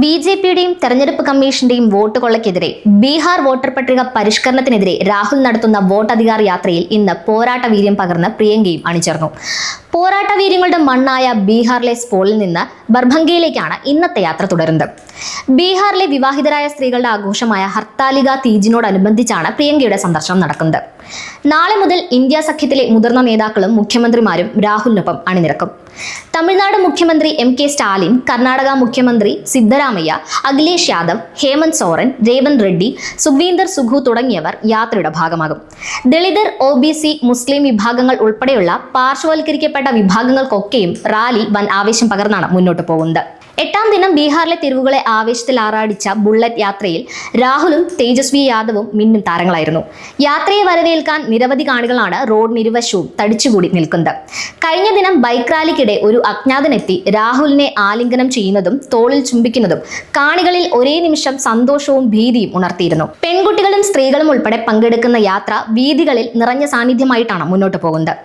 B J പിയുടെയും തെരഞ്ഞെടുപ്പ് കമ്മീഷന്റെയും വോട്ട് കൊള്ളയ്ക്കെതിരെ ബീഹാർ വോട്ടർ പട്ടിക പരിഷ്കരണത്തിനെതിരെ രാഹുൽ നടത്തുന്ന വോട്ടധികാർ യാത്രയിൽ ഇന്ന് പോരാട്ട വീര്യം പകർന്ന് പ്രിയങ്കയും അണിചേർന്നു. പോരാട്ട വീര്യങ്ങളുടെ മണ്ണായ ബീഹാറിലെ സ്പോളിൽ നിന്ന് ബർഭംഗയിലേക്കാണ് ഇന്നത്തെ യാത്ര തുടരുന്നത്. ബീഹാറിലെ വിവാഹിതരായ സ്ത്രീകളുടെ ആഘോഷമായ ഹർത്താലിക തീജിനോടനുബന്ധിച്ചാണ് പ്രിയങ്കയുടെ സന്ദർശനം നടക്കുന്നത്. നാളെ മുതൽ ഇന്ത്യ സഖ്യത്തിലെ മുതിർന്ന നേതാക്കളും മുഖ്യമന്ത്രിമാരും രാഹുലിനൊപ്പം അണിനിരക്കും. തമിഴ്നാട് മുഖ്യമന്ത്രി എം കെ സ്റ്റാലിൻ കർണാടക മുഖ്യമന്ത്രി സിദ്ധരാമയ്യ അഖിലേഷ് യാദവ് ഹേമന്ത് സോറൻ രേവന്ത് റെഡ്ഡി സുഖ്വീന്ദർ സുഖു തുടങ്ങിയവർ യാത്രയുടെ ഭാഗമാകും. ദളിതർ ഒ ബി സി മുസ്ലിം വിഭാഗങ്ങൾ ഉൾപ്പെടെയുള്ള പാർശ്വവൽക്കരിക്കപ്പെട്ട വിഭാഗങ്ങൾക്കൊക്കെയും റാലി വൻ ആവേശം പകർന്നാണ് മുന്നോട്ട് പോകുന്നത്. എട്ടാം ദിനം ബീഹാറിലെ തെരുവുകളെ ആവേശത്തിൽ ആറാടിച്ച ബുള്ളറ്റ് യാത്രയിൽ രാഹുലും തേജസ്വി യാദവും മിന്നും താരങ്ങളായിരുന്നു. യാത്രയെ വരവേൽക്കാൻ നിരവധി കാണികളാണ് റോഡ് നിരുവശവും തടിച്ചുകൂടി നിൽക്കുന്നത്. കഴിഞ്ഞ ദിനം ബൈക്ക് റാലിക്കിടെ ഒരു അജ്ഞാതനെത്തി രാഹുലിനെ ആലിംഗനം ചെയ്യുന്നതും തോളിൽ ചുംബിക്കുന്നതും കാണികളിൽ ഒരേ നിമിഷം സന്തോഷവും ഭീതിയും ഉണർത്തിയിരുന്നു. പെൺകുട്ടികളും സ്ത്രീകളും ഉൾപ്പെടെ പങ്കെടുക്കുന്ന യാത്ര വീതികളിൽ നിറഞ്ഞ സാന്നിധ്യമായിട്ടാണ് മുന്നോട്ട് പോകുന്നത്.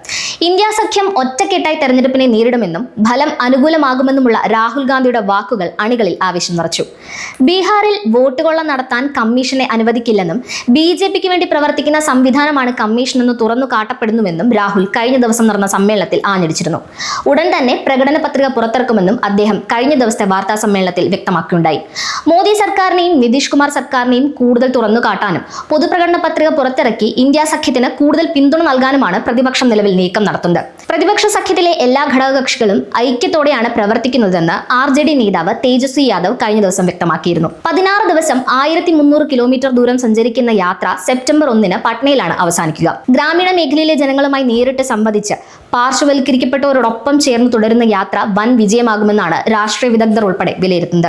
ഇന്ത്യ സഖ്യം ഒറ്റക്കെട്ടായി തെരഞ്ഞെടുപ്പിനെ നേരിടുമെന്നും ഫലം അനുകൂലമാകുമെന്നുമുള്ള രാഹുൽ ഗാന്ധിയുടെ വാക്കുകൾ അണികളിൽ ആവേശം നിറച്ചു. ബീഹാറിൽ വോട്ട് കൊള്ള നടത്താൻ കമ്മീഷനെ അനുവദിക്കില്ലെന്നും ബി ജെ പിക്ക് വേണ്ടി പ്രവർത്തിക്കുന്ന സംവിധാനമാണ് കമ്മീഷൻ എന്ന് തുറന്നു കാട്ടപ്പെടുന്നുവെന്നും രാഹുൽ കഴിഞ്ഞ ദിവസം നടന്ന സമ്മേളനത്തിൽ ആഞ്ഞടിച്ചിരുന്നു. ഉടൻ തന്നെ പ്രകടന പത്രിക പുറത്തിറക്കുമെന്നും അദ്ദേഹം കഴിഞ്ഞ ദിവസത്തെ വാർത്താ സമ്മേളനത്തിൽ വ്യക്തമാക്കിയുണ്ടായി. മോദി സർക്കാരിനെയും നിതീഷ് കുമാർ സർക്കാരിനെയും കൂടുതൽ തുറന്നു കാട്ടാനും പൊതുപ്രകടന പത്രിക പുറത്തിറക്കി ഇന്ത്യ സഖ്യത്തിന് കൂടുതൽ പിന്തുണ നൽകാനുമാണ് പ്രതിപക്ഷം നിലവിൽ നീക്കം നടത്തുന്നത്. പ്രതിപക്ഷ സഖ്യത്തിലെ എല്ലാ ഘടകകക്ഷികളും ഐക്യത്തോടെയാണ് പ്രവർത്തിക്കുന്നതെന്ന് ആർ ജെ ഡി നേതാവ് തേജസ്വി യാദവ് കഴിഞ്ഞ ദിവസം വ്യക്തമാക്കിയിരുന്നു. പതിനാറ് ദിവസം ആയിരത്തി മുന്നൂറ് കിലോമീറ്റർ ദൂരം സഞ്ചരിക്കുന്ന യാത്ര സെപ്റ്റംബർ ഒന്നിന് പട്നയിലാണ് അവസാനിക്കുക. ഗ്രാമീണ മേഖലയിലെ ജനങ്ങളുമായി നേരിട്ട് സംവദിച്ച് പാർശ്വവൽക്കരിക്കപ്പെട്ടവരോടൊപ്പം ചേർന്ന് തുടരുന്ന യാത്ര വൻ വിജയമാകുമെന്നാണ് രാഷ്ട്രീയ വിദഗ്ധർ ഉൾപ്പെടെ വിലയിരുത്തുന്നത്.